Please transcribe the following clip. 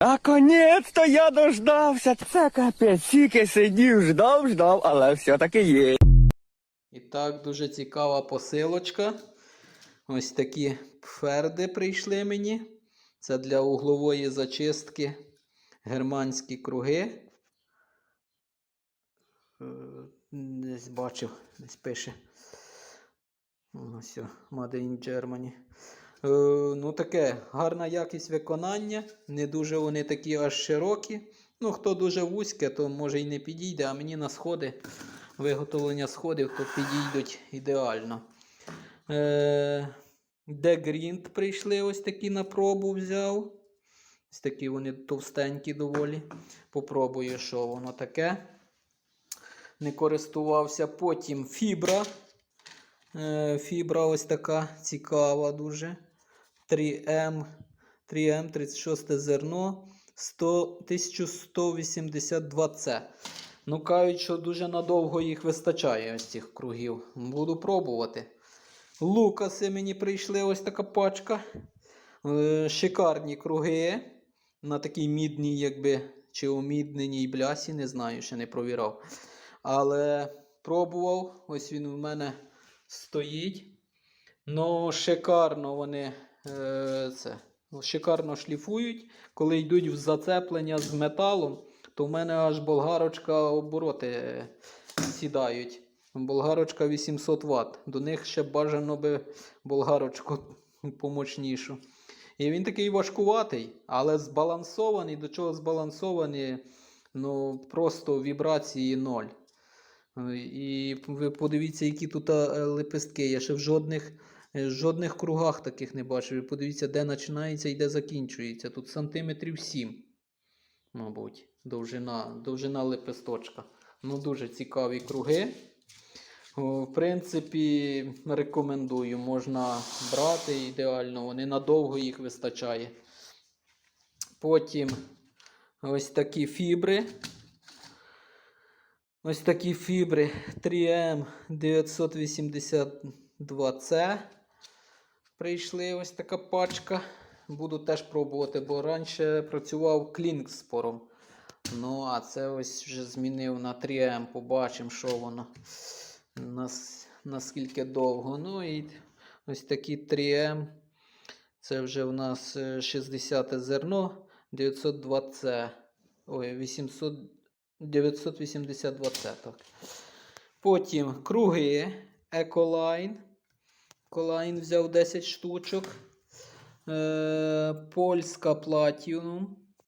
Наконець-то я дождався. Це капець, тільки сидів, ждав, ждав, але все-таки є. І так, дуже цікава посилочка. Ось такі ферди прийшли мені. Це для углової зачистки германські круги. Е, Десь бачив, десь пише. Ось, Made in Germany. Е, ну, таке, гарна якість виконання. Не дуже вони такі аж широкі. Ну, хто дуже вузьке, то може й не підійде, а мені на сходи, виготовлення сходів, то підійдуть ідеально. Е, де Грінт прийшли ось такі на пробу взяв. Ось такі вони товстенькі доволі. Попробую, що воно таке. Не користувався. Потім фібра. Е, Фібра ось така цікава дуже. 3М, 3М 36 зерно 100, 1182С. Ну, кажуть, що дуже надовго їх вистачає ось цих кругів. Буду пробувати. Лукаси мені прийшли ось така пачка. Е, Шикарні круги. На такій мідній, якби, чи умідненій блясі, не знаю, ще не провірав. Але пробував, ось він у мене стоїть. Ну, шикарно вони це, ну, шикарно шліфують. Коли йдуть в зацеплення з металом, то в мене аж болгарочка обороти е, сідають. Болгарочка 800 Вт. До них ще бажано би болгарочку помощнішу. І він такий важкуватий, але збалансований. До чого збалансований? Ну, просто вібрації ноль. І ви подивіться, які тут е, лепестки. Я ще в жодних, е, жодних кругах таких не бачив. Ви подивіться, де починається і де закінчується. Тут сантиметрів 7, мабуть, довжина, довжина лепесточка. Ну, дуже цікаві круги. В принципі, рекомендую, можна брати ідеально, вони надовго їх вистачає. Потім ось такі фібри. Ось такі фібри 3М 982C. Прийшли ось така пачка. Буду теж пробувати, бо раніше працював клінгспором. Ну, а це ось вже змінив на 3М. Побачимо, що воно нас, наскільки довго. Ну і ось такі 3М. Це вже в нас е, 60 зерно 902C. Ой, 800. 982 це так. Потім круги Ecoline. Ecoline взяв 10 штучок. Е, Польська Platinum.